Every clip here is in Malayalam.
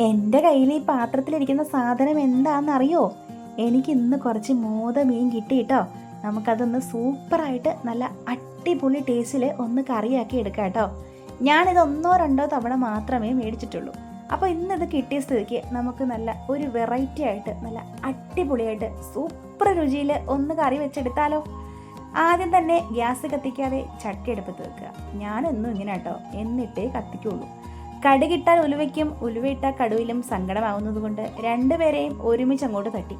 എന്റെ കയ്യിൽ ഈ പാത്രത്തിലിരിക്കുന്ന സാധനം എന്താണെന്നറിയോ? എനിക്ക് ഇന്ന് കുറച്ച് മോത മീൻ കിട്ടി കേട്ടോ നമുക്കതൊന്ന് സൂപ്പറായിട്ട് നല്ല അടിപൊളി ടേസ്റ്റിൽ ഒന്ന് കറിയാക്കി എടുക്കാം കേട്ടോ ഞാനിത് ഒന്നോ രണ്ടോ തവണ മാത്രമേ മേടിച്ചിട്ടുള്ളൂ. അപ്പോൾ ഇന്ന് ഇത് കിട്ടിയ സ്ഥിതിക്ക് നമുക്ക് നല്ല ഒരു വെറൈറ്റി ആയിട്ട് നല്ല അടിപൊളിയായിട്ട് സൂപ്പർ രുചിയിൽ ഒന്ന് കറി വെച്ചെടുത്താലോ? ആദ്യം തന്നെ ഗ്യാസ് കത്തിക്കാതെ ചട്ടി എടുപ്പത്ത് വെക്കുക. ഞാനെന്നും ഇങ്ങനെ കേട്ടോ എന്നിട്ടേ കത്തിക്കുള്ളൂ. കടുകിട്ടാൽ ഉലുവയ്ക്കും ഉലുവയിട്ടാൽ കടുവിലും സങ്കടമാവുന്നത് കൊണ്ട് രണ്ടുപേരെയും ഒരുമിച്ച് അങ്ങോട്ട് തട്ടി.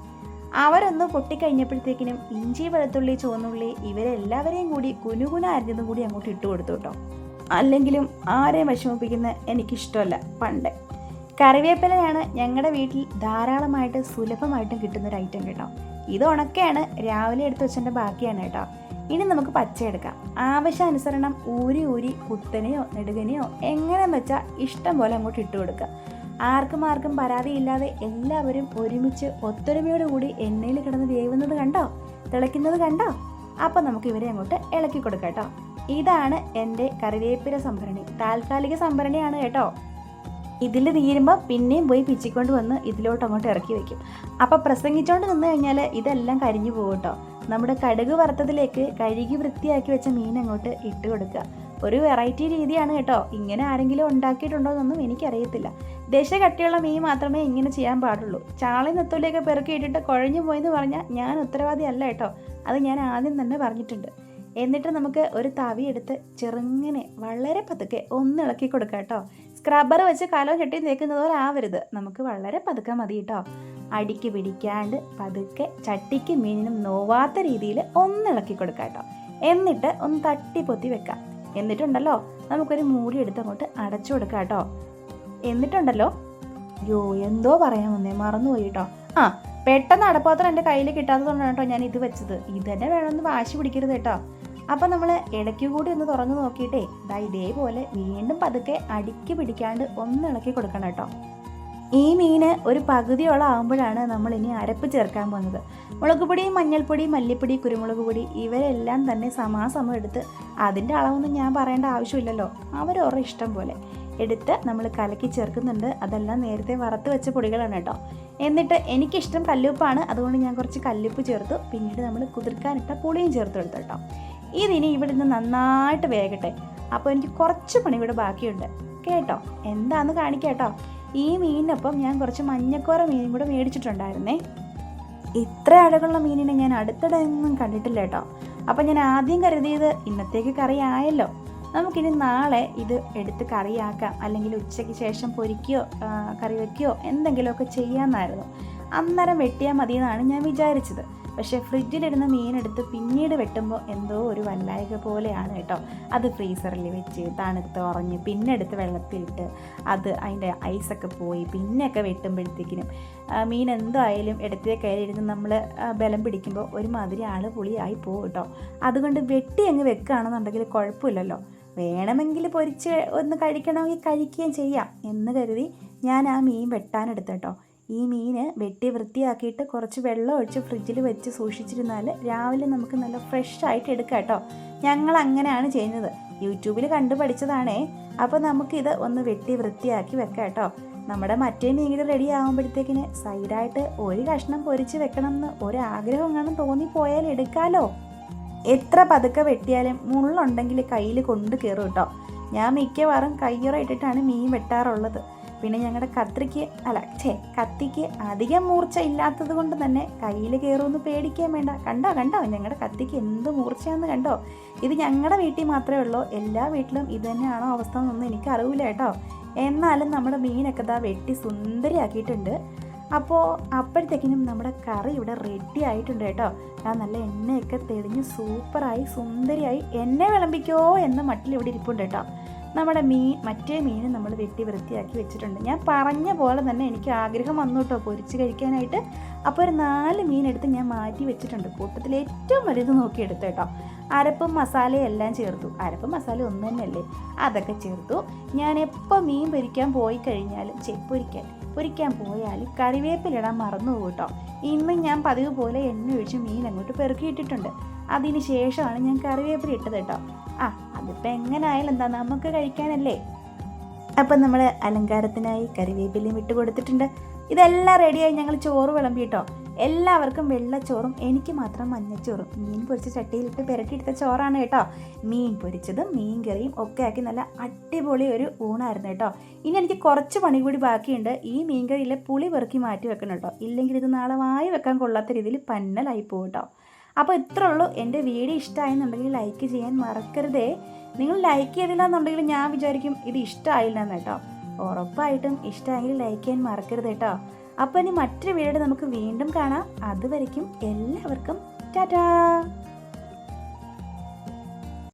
അവരൊന്ന് പൊട്ടിക്കഴിഞ്ഞപ്പോഴത്തേക്കിനും ഇഞ്ചി വെളുത്തുള്ളി ചുവന്നുള്ളി ഇവരെല്ലാവരെയും കൂടി കുനുകുന അരിഞ്ഞതും കൂടി അങ്ങോട്ട് ഇട്ട് കൊടുത്തു കേട്ടോ. അല്ലെങ്കിലും ആരെയും വിഷമിപ്പിക്കുന്ന എനിക്കിഷ്ടമല്ല പണ്ട്. കറിവേപ്പിലയാണ് ഞങ്ങളുടെ വീട്ടിൽ ധാരാളമായിട്ട് സുലഭമായിട്ടും കിട്ടുന്ന ഒരു ഐറ്റം കേട്ടോ. ഇത് ഉണക്കയാണ് രാവിലെ എടുത്ത് വെച്ചതിന്റെ ബാക്കിയാണ് കേട്ടോ. ഇനി നമുക്ക് പച്ച എടുക്കാം. ആവശ്യാനുസരണം ഊരി ഊരി കുത്തനെയോ നെടുകനെയോ എങ്ങനെ വെച്ചാൽ ഇഷ്ടം പോലെ അങ്ങോട്ട് ഇട്ട് കൊടുക്കുക. ആർക്കും ആർക്കും പരാതിയില്ലാതെ എല്ലാവരും ഒരുമിച്ച് ഒത്തൊരുമയോട് കൂടി എണ്ണയിൽ കിടന്ന് വേവുന്നത് കണ്ടോ? തിളയ്ക്കുന്നത് കണ്ടോ? അപ്പം നമുക്ക് ഇവരെ അങ്ങോട്ട് ഇളക്കി കൊടുക്കാം കേട്ടോ. ഇതാണ് എന്റെ കറിവേപ്പില സംഭരണി. താൽക്കാലിക സംഭരണിയാണ് കേട്ടോ. ഇതിൽ തീരുമ്പോൾ പിന്നെയും പോയി പിച്ചിക്കൊണ്ട് വന്ന് ഇതിലോട്ട് അങ്ങോട്ട് ഇറക്കി വെക്കും അപ്പോൾ പ്രസംഗിച്ചുകൊണ്ട് നിന്ന് കഴിഞ്ഞാൽ ഇതെല്ലാം കരിഞ്ഞു പോകും കേട്ടോ. നമ്മുടെ കടുക് വറുത്തതിലേക്ക് കഴുകി വൃത്തിയാക്കി വെച്ച മീൻ അങ്ങോട്ട് ഇട്ട് കൊടുക്കുക. ഒരു വെറൈറ്റി രീതിയാണ് കേട്ടോ. ഇങ്ങനെ ആരെങ്കിലും ഉണ്ടാക്കിയിട്ടുണ്ടോ എന്നൊന്നും എനിക്കറിയത്തില്ല. ദശ കട്ടിയുള്ള മീൻ മാത്രമേ ഇങ്ങനെ ചെയ്യാൻ പാടുള്ളൂ. ചാളി നെത്തോലിയൊക്കെ പെറുക്കി ഇട്ടിട്ട് കുഴഞ്ഞു പോയെന്ന് പറഞ്ഞാൽ ഞാൻ ഉത്തരവാദി അല്ല കേട്ടോ. അത് ഞാൻ ആദ്യം തന്നെ പറഞ്ഞിട്ടുണ്ട്. എന്നിട്ട് നമുക്ക് ഒരു തവി എടുത്ത് ചെറുങ്ങനെ വളരെ പതുക്കെ ഒന്ന് ഇളക്കി കൊടുക്കാം കേട്ടോ. സ്ക്രബ്ബർ വെച്ച് കലോ ചട്ടി തേക്കുന്നത് പോലെ ആവരുത്. നമുക്ക് വളരെ പതുക്കെ മതി കേട്ടോ. അടിക്ക് പിടിക്കാണ്ട് പതുക്കെ ചട്ടിക്ക് മീനിനും നോവാത്ത രീതിയിൽ ഒന്നിളക്കി കൊടുക്കാം കേട്ടോ. എന്നിട്ട് ഒന്ന് തട്ടി പൊത്തി വെക്കാം. എന്നിട്ടുണ്ടല്ലോ നമുക്കൊരു മൂടി എടുത്ത് അങ്ങോട്ട് അടച്ചു കൊടുക്കാം കേട്ടോ. എന്നിട്ടുണ്ടല്ലോ യോ എന്തോ പറയാൻ വന്നേ മറന്നുപോയി കേട്ടോ. ആ പെട്ടെന്ന് അടപ്പാത്രം എന്റെ കയ്യിൽ കിട്ടാത്തതുകൊണ്ടാണ് കേട്ടോ ഞാൻ ഇത് വെച്ചത്. ഇത് തന്നെ വേണമെന്ന് വാശി പിടിക്കരുത് കേട്ടോ. അപ്പം നമ്മൾ ഇടയ്ക്ക് കൂടി ഒന്ന് തുറന്നു നോക്കിയിട്ടേ ദാ ഇതേപോലെ വീണ്ടും പതുക്കെ അടിക്ക് പിടിക്കാണ്ട് ഒന്ന് ഇളക്കി കൊടുക്കണം കേട്ടോ. ഈ മീന് ഒരു പകുതിയോളം ആകുമ്പോഴാണ് നമ്മൾ ഇനി അരപ്പ് ചേർക്കാൻ പോകുന്നത്. മുളക് പൊടി മഞ്ഞൾപ്പൊടി മല്ലിപ്പൊടി കുരുമുളക് പൊടി ഇവരെല്ലാം തന്നെ സമാസമം എടുത്ത് അതിന്റെ അളവൊന്നും ഞാൻ പറയേണ്ട ആവശ്യമില്ലല്ലോ. അവരോറെ ഇഷ്ടം പോലെ എടുത്ത് നമ്മൾ കലക്കി ചേർക്കുന്നുണ്ട്. അതെല്ലാം നേരത്തെ വറുത്ത് വെച്ച പൊടികളാണ് കേട്ടോ. എന്നിട്ട് എനിക്കിഷ്ടം കല്ലുപ്പാണ്. അതുകൊണ്ട് ഞാൻ കുറച്ച് കല്ലുപ്പ് ചേർത്തു. പിന്നീട് നമ്മൾ കുതിർക്കാനിട്ട പുളിയും ചേർത്ത് എടുത്തു കേട്ടോ. ഇതിനി ഇവിടെ നിന്ന് നന്നായിട്ട് വേകട്ടെ. അപ്പോൾ എനിക്ക് കുറച്ച് പണി ഇവിടെ ബാക്കിയുണ്ട്. കേട്ടോ? എന്താണെന്ന് കാണിക്കാം കേട്ടോ. ഈ മീനിനൊപ്പം ഞാൻ കുറച്ച് മഞ്ഞക്കോര മീനും കൂടെ മേടിച്ചിട്ടുണ്ടായിരുന്നേ. ഇത്ര അഴകുള്ള മീനിനെ ഞാൻ അടുത്തിടെ ഒന്നും കണ്ടിട്ടില്ല കേട്ടോ. അപ്പം ഞാൻ ആദ്യം കരുതിയത് ഇന്നത്തേക്ക് കറി ആയല്ലോ. നമുക്കിനി നാളെ ഇത് എടുത്ത് കറിയാക്കാം. അല്ലെങ്കിൽ ഉച്ചയ്ക്ക് ശേഷം പൊരിക്കുകയോ കറി വയ്ക്കുകയോ എന്തെങ്കിലുമൊക്കെ ചെയ്യാമെന്നായിരുന്നു അന്നേരം വെട്ടിയാൽ മതി എന്നാണ് ഞാൻ വിചാരിച്ചത്. പക്ഷേ ഫ്രിഡ്ജിലിടുന്ന മീനെടുത്ത് പിന്നീട് വെട്ടുമ്പോൾ എന്തോ ഒരു വല്ലായക പോലെയാണ് കേട്ടോ. അത് ഫ്രീസറിൽ വെച്ച് തണുത്ത് ഉറഞ്ഞ് പിന്നെ എടുത്ത് വെള്ളത്തിലിട്ട് അത് അതിന്റെ ഐസൊക്കെ പോയി പിന്നെയൊക്കെ വെട്ടുമ്പോഴത്തേക്കിനും മീൻ എന്തായാലും ഇടത്തെ കയറിയിരുന്ന് നമ്മൾ ബലം പിടിക്കുമ്പോൾ ഒരുമാതിരി ആൾ പുളിയായി പോകും കേട്ടോ. അതുകൊണ്ട് വെട്ടി അങ്ങ് വെക്കുകയാണെന്നുണ്ടെങ്കിൽ കുഴപ്പമില്ലല്ലോ. വേണമെങ്കിൽ പൊരിച്ച് ഒന്ന് കഴിക്കണമെങ്കിൽ കഴിക്കുകയും ചെയ്യാം എന്ന് കരുതി ഞാൻ ആ മീൻ വെട്ടാനെടുത്തു കേട്ടോ. ഈ മീൻ വെട്ടി വൃത്തിയാക്കിയിട്ട് കുറച്ച് വെള്ളം ഒഴിച്ച് ഫ്രിഡ്ജിൽ വെച്ച് സൂക്ഷിച്ചിരുന്നാൽ രാവിലെ നമുക്ക് നല്ല ഫ്രഷ് ആയിട്ട് എടുക്കാം കേട്ടോ. ഞങ്ങൾ അങ്ങനെയാണ് ചെയ്യുന്നത്. യൂട്യൂബിൽ കണ്ടു പഠിച്ചതാണേ. അപ്പോൾ നമുക്കിത് ഒന്ന് വെട്ടി വൃത്തിയാക്കി വെക്കാം കേട്ടോ. നമ്മുടെ മറ്റേ മീൻ റെഡി ആകുമ്പോഴത്തേക്കിന് സൈഡായിട്ട് ഒരു കഷ്ണം പൊരിച്ച് വെക്കണം എന്ന് ഒരാഗ്രഹം എങ്ങാനും തോന്നിപ്പോയാൽ എടുക്കാലോ. എത്ര പതുക്കെ വെട്ടിയാലും മുള്ളുണ്ടെങ്കിൽ കയ്യിൽ കൊണ്ട് കയറും കേട്ടോ. ഞാൻ മിക്കവാറും കയ്യുറ ഇട്ടിട്ടാണ് മീൻ വെട്ടാറുള്ളത്. പിന്നെ ഞങ്ങളുടെ കത്രിക്ക് അല്ല ഛേ കത്തിക്ക് അധികം മൂർച്ച ഇല്ലാത്തത് കൊണ്ട് തന്നെ കയ്യിൽ കയറുമെന്ന് പേടിക്കാൻ വേണ്ട. കണ്ടോ കണ്ടോ? ഞങ്ങളുടെ കത്തിക്ക് എന്ത് മൂർച്ചയാന്ന് കണ്ടോ? ഇത് ഞങ്ങളുടെ വീട്ടിൽ മാത്രമേ ഉള്ളൂ. എല്ലാ വീട്ടിലും ഇത് തന്നെയാണോ അവസ്ഥ എന്നൊന്നും എനിക്ക് അറിവില്ല കേട്ടോ. എന്നാലും നമ്മുടെ മീനൊക്കെ ദാ വെട്ടി സുന്ദരിയാക്കിയിട്ടുണ്ട്. അപ്പോൾ അപ്പോഴത്തേക്കിനും നമ്മുടെ കറി ഇവിടെ റെഡി ആയിട്ടുണ്ട് കേട്ടോ. ഞാൻ നല്ല എണ്ണയൊക്കെ തെളിഞ്ഞ് സൂപ്പറായി സുന്ദരിയായി. എന്നെ വിളമ്പിക്കോ എന്ന മട്ടിൽ ഇവിടെ ഇരിപ്പുണ്ട് കേട്ടോ. നമ്മുടെ മീൻ മറ്റേ മീൻ നമ്മൾ വെട്ടി വൃത്തിയാക്കി വെച്ചിട്ടുണ്ട്. ഞാൻ പറഞ്ഞ പോലെ തന്നെ എനിക്ക് ആഗ്രഹം വന്നു കേട്ടോ പൊരിച്ച് കഴിക്കാനായിട്ട്. അപ്പോൾ ഒരു നാല് മീൻ എടുത്ത് ഞാൻ മാറ്റി വെച്ചിട്ടുണ്ട്. കൂട്ടത്തിൽ ഏറ്റവും വലുത് നോക്കി എടുത്തു കേട്ടോ. അരപ്പും മസാലയും എല്ലാം ചേർത്തു. അരപ്പും മസാല ഒന്ന് തന്നെയല്ലേ? അതൊക്കെ ചേർത്തു. ഞാൻ എപ്പോൾ മീൻ പൊരിക്കാൻ പോയി കഴിഞ്ഞാലും ചെ പൊരിക്കാൻ പോയാൽ കറിവേപ്പിലിടാൻ മറന്നു കേട്ടോ. ഇന്ന് ഞാൻ പതിവ് പോലെ എണ്ണ ഒഴിച്ച് മീൻ അങ്ങോട്ട് പെറുക്കിയിട്ടിട്ടുണ്ട്. അതിന് ശേഷമാണ് ഞാൻ കറിവേപ്പില ഇട്ടത് കേട്ടോ. അതിപ്പോൾ എങ്ങനെ ആയാലും എന്താ നമുക്ക് കഴിക്കാനല്ലേ? അപ്പം നമ്മൾ അലങ്കാരത്തിനായി കറിവേപ്പിലയും വിട്ട് കൊടുത്തിട്ടുണ്ട്. ഇതെല്ലാം റെഡിയായി ഞങ്ങൾ ചോറ് വിളമ്പി കേട്ടോ എല്ലാവർക്കും വെള്ളച്ചോറും എനിക്ക് മാത്രം മഞ്ഞച്ചോറും. മീൻ പൊരിച്ച ചട്ടിയിലിട്ട് പുരട്ടിയെടുത്ത ചോറാണ് കേട്ടോ. മീൻ പൊരിച്ചതും മീൻ കറിയും ഒക്കെ ആക്കി നല്ല അടിപൊളി ഒരു ഊണായിരുന്നു കേട്ടോ. ഇനി എനിക്ക് കുറച്ച് പണി കൂടി ബാക്കിയുണ്ട്. ഈ മീൻ കറിയിലെ പുളി പെറുക്കി മാറ്റി വെക്കണം കേട്ടോ. ഇല്ലെങ്കിൽ ഇത് നാളെ വായി വെക്കാൻ കൊള്ളാത്ത രീതിയിൽ പന്നലായി പോകും കേട്ടോ. അപ്പോൾ ഇത്രേ ഉള്ളൂ. എന്റെ വീഡിയോ ഇഷ്ടമായെന്നുണ്ടെങ്കിൽ ലൈക്ക് ചെയ്യാൻ മറക്കരുതേ. നിങ്ങൾ ലൈക്ക് ചെയ്തില്ല എന്നുണ്ടെങ്കിൽ ഞാൻ വിചാരിക്കും ഇത് ഇഷ്ടമായില്ല എന്ന് കേട്ടോ. ഉറപ്പായിട്ടും ഇഷ്ടമായെങ്കിൽ ലൈക്ക് ചെയ്യാൻ മറക്കരുത് കേട്ടോ. അപ്പോൾ ഇനി മറ്റൊരു വീഡിയോ നമുക്ക് വീണ്ടും കാണാം. അതുവരയ്ക്കും എല്ലാവർക്കും ടാറ്റാ.